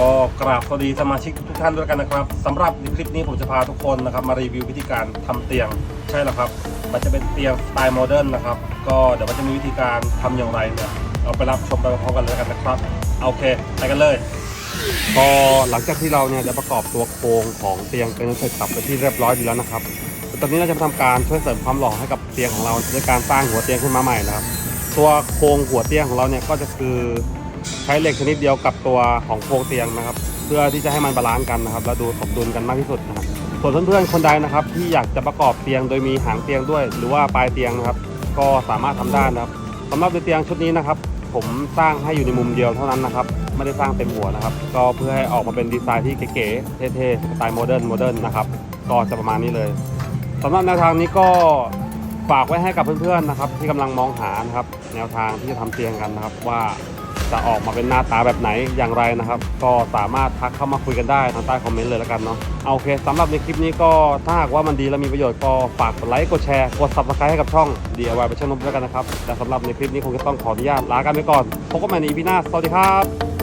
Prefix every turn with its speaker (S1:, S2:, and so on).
S1: ก็กราบสวัสดีสมาชิกทุกท่านด้วยกันนะครับสำหรับในคลิปนี้ผมจะพาทุกคนนะครับมารีวิววิธีการทำเตียงใช่แล้วครับ มันจะเป็นเตียงสไตล์โมเดิร์นนะครับ ก็เดี๋ยวมันจะมีวิธีการทำอย่างไรเนี่ยเราไปรับชมไปพร้อมกันเลยกันนะครับโอเคไปกันเลยก็หลังจากที่เราเนี่ยได้ประกอบตัวโครงของเตียงเป็นเสร็จสับเป็นที่เรียบร้อยดีแล้วนะครับตอนนี้เราจะมาทำการช่วยเสริมความหล่อให้กับเตียงของเราด้วยการสร้างหัวเตียงขึ้นมาใหม่นะครับ ตัวโครงหัวเตียงของเราเนี่ยก็จะคือ ใช้เหล็กชนิดเดียวกับตัวของโครงเตียงนะครับ เพื่อที่จะให้มันบาลานซ์กันนะครับ และดูสมดุลกันมากที่สุดนะครับส่วนเพื่อนๆคนใดนะครับ ที่อยากจะประกอบเตียงโดยมีหางเตียงด้วย หรือว่าปลายเตียงนะครับ ก็สามารถทำได้นะครับสำหรับเตียงชุดนี้นะครับ ผมสร้างให้อยู่ในมุมเดียวเท่านั้นนะครับไม่ได้สร้างเต็มหัวนะครับ ก็เพื่อให้ออกมาเป็นดีไซน์ที่เก๋ๆเท่ๆสไตล์โมเดิร์นโมเดิร์นนะครับก็จะประมาณนี้เลยสำหรับแนวทางนี้ก็ฝากไว้ให้กับเพื่อนๆนะครับ ที่กำลังมองหานะครับ แนวทางที่จะทำเตียงกันนะครับว่า จะออกมาเป็นหน้าตาแบบไหนอย่างไรนะครับ ก็สามารถทักเข้ามาคุยกันได้ทางใต้คอมเมนต์เลยแล้วกันเนาะเอาโอเคสำหรับในคลิปนี้ก็ถ้าหากว่ามันดีและมีประโยชน์ก็ฝากกดไลค์กดแชร์กดซับสไครต์ให้กับช่อง DIY ไปช่างนมด้วยกันนะครับแต่สำหรับในคลิปนี้คงจะต้องขออนุญาตลากันไปก่อนพบกันใหม่ในอีพีหน้าสวัสดีครับ